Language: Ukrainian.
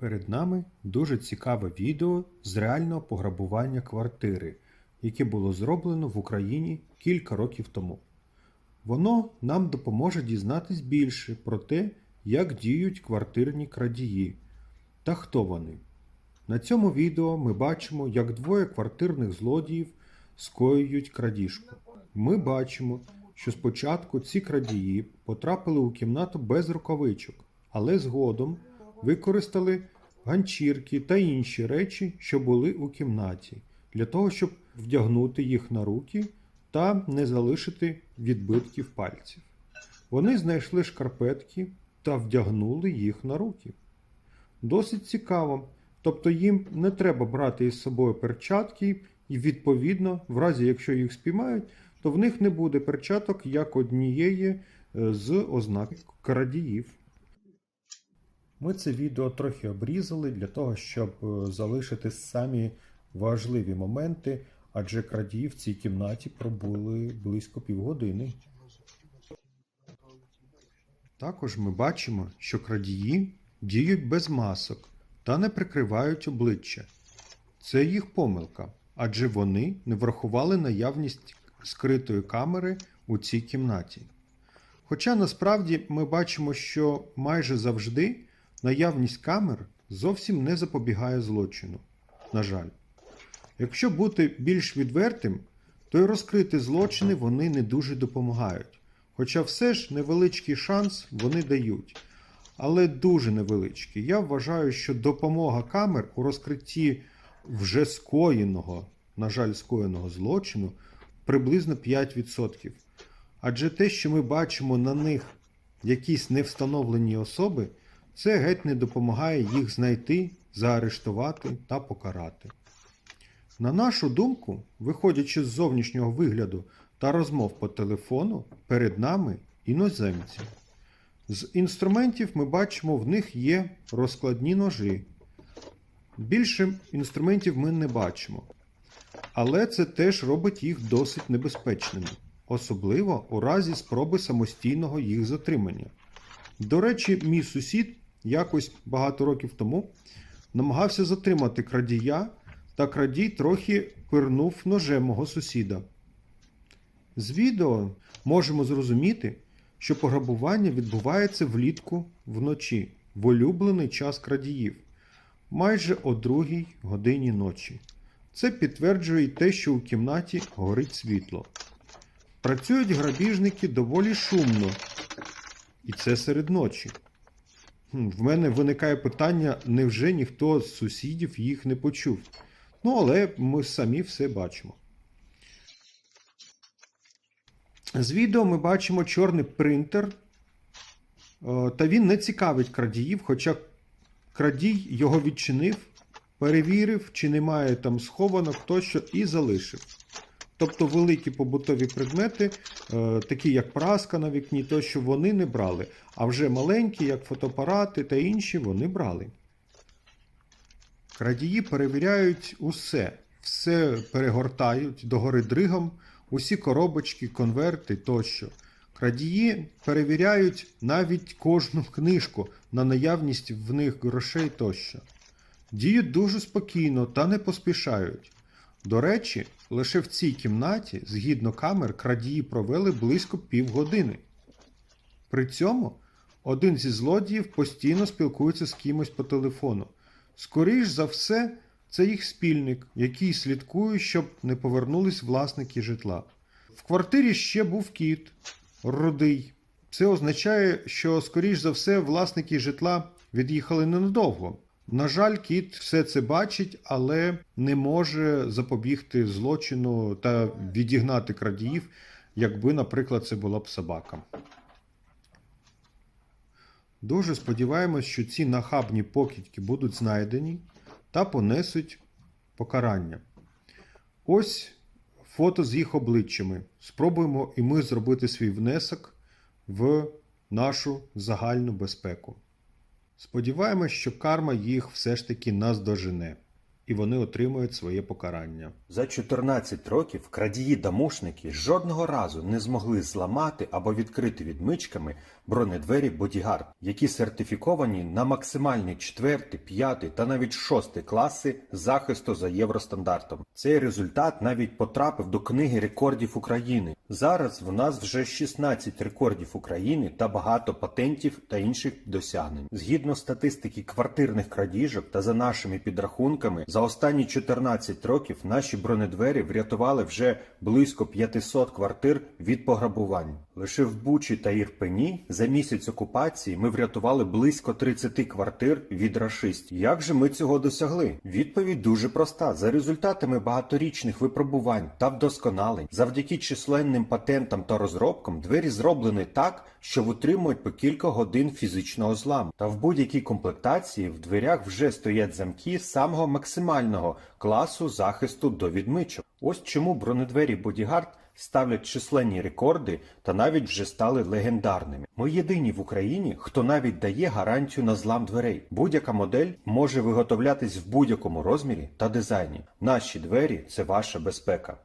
Перед нами дуже цікаве відео з реального пограбування квартири, яке було зроблено в Україні кілька років тому. Воно нам допоможе дізнатись більше про те, як діють квартирні крадії та хто вони. На цьому відео ми бачимо, як двоє квартирних злодіїв скоюють крадіжку. Ми бачимо, що спочатку ці крадії потрапили у кімнату без рукавичок, але згодом використали ганчірки та інші речі, що були у кімнаті, для того, щоб вдягнути їх на руки та не залишити відбитків пальців. Вони знайшли шкарпетки та вдягнули їх на руки. Досить цікаво. Тобто їм не треба брати із собою перчатки, і відповідно, в разі якщо їх спіймають, то в них не буде перчаток як однієї е, з ознак крадіїв. Ми це відео трохи обрізали для того, щоб е, залишити самі важливі моменти, адже крадії в цій кімнаті пробули близько півгодини. Також ми бачимо, що крадії діють без масок та не прикривають обличчя. Це їх помилка, адже вони не врахували наявність скритої камери у цій кімнаті. Хоча насправді ми бачимо, що майже завжди наявність камер зовсім не запобігає злочину. На жаль. Якщо бути більш відвертим, то й розкрити злочини вони не дуже допомагають. Хоча все ж невеличкий шанс вони дають. Але дуже невеличкий. Я вважаю, що допомога камер у розкритті вже скоєного, на жаль, скоєного злочину приблизно 5%. Адже те, що ми бачимо на них якісь невстановлені особи, це геть не допомагає їх знайти, заарештувати та покарати. На нашу думку, виходячи з зовнішнього вигляду та розмов по телефону, перед нами іноземці. З інструментів ми бачимо, в них є розкладні ножі. Більше інструментів ми не бачимо. Але це теж робить їх досить небезпечними, особливо у разі спроби самостійного їх затримання. До речі, мій сусід якось багато років тому намагався затримати крадія, та крадій трохи пирнув ножем мого сусіда. З відео можемо зрозуміти, що пограбування відбувається влітку вночі, в улюблений час крадіїв, майже о другій годині ночі. Це підтверджує й те, що у кімнаті горить світло. Працюють грабіжники доволі шумно, і це серед ночі. В мене виникає питання, невже ніхто з сусідів їх не почув? Ну, але ми самі все бачимо. З відео ми бачимо чорний принтер, е, та він не цікавить крадіїв, хоча крадій його відчинив, перевірив, чи немає там схованок тощо, і залишив. Тобто великі побутові предмети, е, такі як праска на вікні, тощо вони не брали. А вже маленькі, як фотоапарати та інші, вони брали. Крадії перевіряють усе, все перегортають догори дригом, усі коробочки, конверти тощо. Крадії перевіряють навіть кожну книжку на наявність в них грошей тощо. Діють дуже спокійно та не поспішають. До речі, лише в цій кімнаті, згідно камер, крадії провели близько півгодини. При цьому один зі злодіїв постійно спілкується з кимось по телефону. Скоріш за все, це їх спільник, який слідкує, щоб не повернулись власники житла. В квартирі ще був кіт, рудий. Це означає, що, скоріш за все, власники житла від'їхали ненадовго. На жаль, кіт все це бачить, але не може запобігти злочину та відігнати крадіїв, якби, наприклад, це була б собака. Дуже сподіваємось, що ці нахабні покидьки будуть знайдені та понесуть покарання. Ось фото з їх обличчями. Спробуємо і ми зробити свій внесок в нашу загальну безпеку. Сподіваємось, що карма їх все ж таки наздожене. І вони отримують своє покарання. За 14 років крадії-дамушники жодного разу не змогли зламати або відкрити відмичками бронедвері Бодігард, які сертифіковані на максимальні 4, 5 та навіть 6 класи захисту за євростандартом. Цей результат навіть потрапив до книги рекордів України. Зараз в нас вже 16 рекордів України та багато патентів та інших досягнень. Згідно статистики квартирних крадіжок та за нашими підрахунками, за останні 14 років наші бронедвері врятували вже близько 500 квартир від пограбувань. Лише в Бучі та Ірпені за місяць окупації ми врятували близько 30 квартир від рашистів. Як же ми цього досягли? Відповідь дуже проста: за результатами багаторічних випробувань та вдосконалень, завдяки численним патентам та розробкам, двері зроблені так, що витримують по кілька годин фізичного зламу. Та в будь-якій комплектації в дверях вже стоять замки самого максимального класу захисту до відмичок. Ось чому бронедвері Бодігард ставлять численні рекорди та навіть вже стали легендарними. Ми єдині в Україні, хто навіть дає гарантію на злам дверей. Будь-яка модель може виготовлятись в будь-якому розмірі та дизайні. Наші двері це ваша безпека.